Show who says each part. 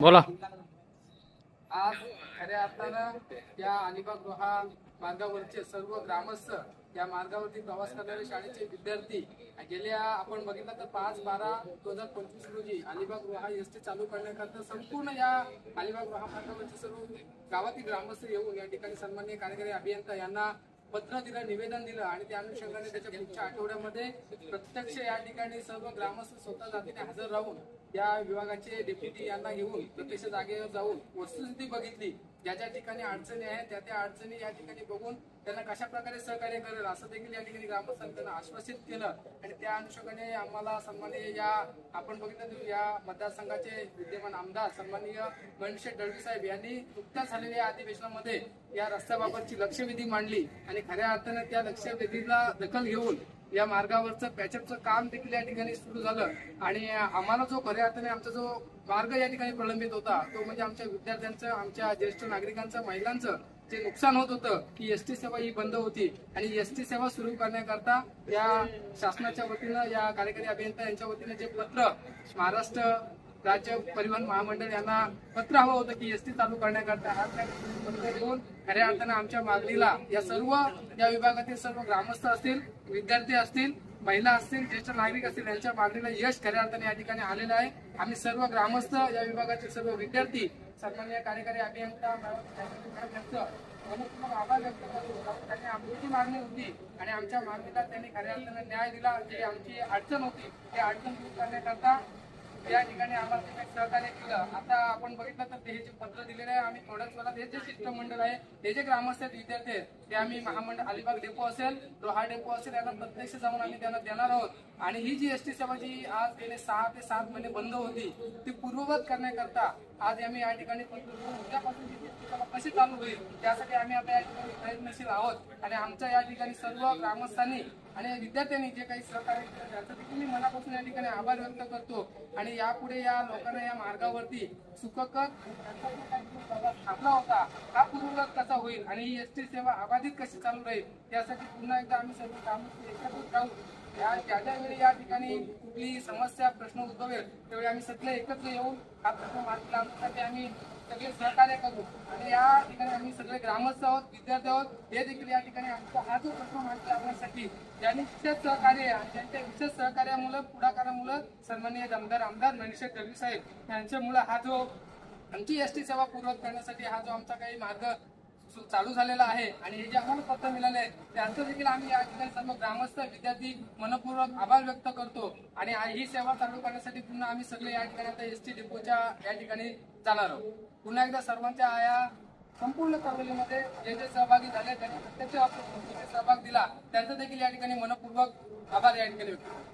Speaker 1: बोला.
Speaker 2: आज खऱ्या अर्थानं या अलिबाग रोहा मार्गावरचे सर्व ग्रामस्थ या मार्गावरती प्रवास करणारे शाळेचे विद्यार्थी गेल्या आपण बघितलं तर पाच बारा दोन हजार पंचवीस रोजी अलिबाग रोहा एस टी चालू करण्याकरता संपूर्ण या अलिबाग रोहा मार्गावरचे सर्व गावातील ग्रामस्थ येऊन या ठिकाणी सन्मान्य कार्यकारी अभियंता यांना पत्र दिलं निवेदन दिलं आणि त्या अनुषंगाने त्याच्या पुढच्या आठवड्यामध्ये प्रत्यक्ष या ठिकाणी सर्व ग्रामस्थ स्वतः जातीने हजर राहून या विभागाचे डेप्युटी यांना घेऊन प्रत्यक्ष जागेवर जाऊन वस्तुस्थिती बघितली. ज्या ज्या ठिकाणी अडचणी आहेत त्या त्या अडचणी या ठिकाणी बघून त्यांना कशा प्रकारे सहकार्य करेल असं देखील या ठिकाणी ग्रामस्थांना त्यांना आश्वासित केलं. आणि त्या अनुषंगाने आम्हाला सन्माननीय या आपण बघितलं या मतदारसंघाचे विद्यमान आमदार सन्माननीय मनुष्य दळवी साहेब यांनी नुकत्याच झालेल्या या अधिवेशनामध्ये या रस्त्याबाबतची लक्षवेधी मांडली. आणि खऱ्या अर्थानं त्या लक्षवेधीला दखल घेऊन या मार्गावरचं पॅचअपचं काम देखील या ठिकाणी सुरू झालं. आणि आम्हाला जो खऱ्या अर्थाने आमचा जो मार्ग या ठिकाणी प्रलंबित होता तो म्हणजे आमच्या विद्यार्थ्यांचं आमच्या ज्येष्ठ नागरिकांचं महिलांचं जे नुकसान होत होतं की एस टी सेवा ही बंद होती. आणि एस टी सेवा सुरू करण्याकरता या शासनाच्या वतीनं या कार्यकारी अभियंता यांच्या वतीनं जे पत्र महाराष्ट्र राज्य परिवहन महामंडळ यांना पत्र हवं होतं की एस टी चालू करण्याकरता हा पत्र देऊन खऱ्या अर्थानं आमच्या मागणीला या सर्व या विभागातील सर्व ग्रामस्थ असतील विद्यार्थी असतील महिला असतील ज्येष्ठ नागरिक असतील यांच्या मागणीला यश खऱ्या अर्थाने या ठिकाणी आलेलं आहे. आम्ही सर्व ग्रामस्थ या विभागाचे सर्व विद्यार्थी सन्मान्य कार्यकारी अभियंता मॅडम आभार व्यक्त करतो. त्यांनी आमची मागणी होती आणि आमच्या मागणीला त्यांनी खऱ्या न्याय दिला. जे आमची अडचण होती ते अडचण दूर करण्याकरता या ठिकाणी आम्हाला सहकार्य केलं. आता आपण बघितलं तर हे जे पत्र दिलेलं आहे. आम्ही थोड्याच वेळात हे जे शिष्टमंडळ आहे. हे जे ग्रामस्थ आहेत विद्यार्थी आहेत. ते आम्ही महामंडळ अलिबाग डेपो असेल रोहा डेपो असेल यांना प्रत्यक्ष जाऊन आम्ही त्यांना देणार आहोत. आणि ही जी एस टी सेवा जी आज गेले सहा ते सात महिने बंद होती ती पूर्ववत करण्याकरता आज आम्ही या ठिकाणी उद्यापासून कशी चालू होईल त्यासाठी आम्ही आता या ठिकाणी प्रयत्नशील आहोत. आणि आमच्या या ठिकाणी सर्व ग्रामस्थांनी आणि विद्यार्थ्यांनी जे काही सहकार्य केलं त्याचं देखील मी मनापासून या ठिकाणी आभार व्यक्त करतो. आणि यापुढे या लोकांना या मार्गावरती सुखकर त्यांचा जो काही प्रवास थांबला होता. होईल आणि ही एस टी सेवा अबाधित कशी चालू राहील यासाठी पुन्हा एकदा आम्ही सर्व काम एकत्रित राहू. या ज्या ज्या वेळी या ठिकाणी कुठलीही समस्या प्रश्न उद्भवेल त्यावेळी आम्ही सगळे एकत्र येऊन हा प्रश्न मार्गी लावण्यासाठी आम्ही सगळे सहकार्य करू. आणि या ठिकाणी आम्ही सगळे ग्रामस्थ आहोत विद्यार्थी आहोत हे देखील या ठिकाणी आमचा हा जो प्रश्न मार्गी लावण्यासाठी ज्यांनी विशेष सहकार्य आणि ज्यांच्या विशेष सहकार्यामुळे पुढाकारामुळे सन्माननीय दमदार आमदार मनीषा दळवी साहेब यांच्यामुळे हा जो आमची एस टी सेवा पुरवत करण्यासाठी हा जो आमचा काही मार्ग चालू झालेला आहे आणि हे जे आम्हाला पत्र मिळाले आहे त्यांचं देखील आम्ही या ठिकाणी सर्व ग्रामस्थ विद्यार्थी मनपूर्वक आभार व्यक्त करतो. आणि ही सेवा चालू करण्यासाठी पुन्हा आम्ही सगळे या ठिकाणी आता एस टी डेपोच्या या ठिकाणी जाणार आहोत. पुन्हा एकदा सर्वांच्या या संपूर्ण चळवळीमध्ये जे जे सहभागी झाले त्यांनी प्रत्यक्ष सहभाग दिला. त्यांचा देखील या ठिकाणी मनपूर्वक आभार या ठिकाणी व्यक्त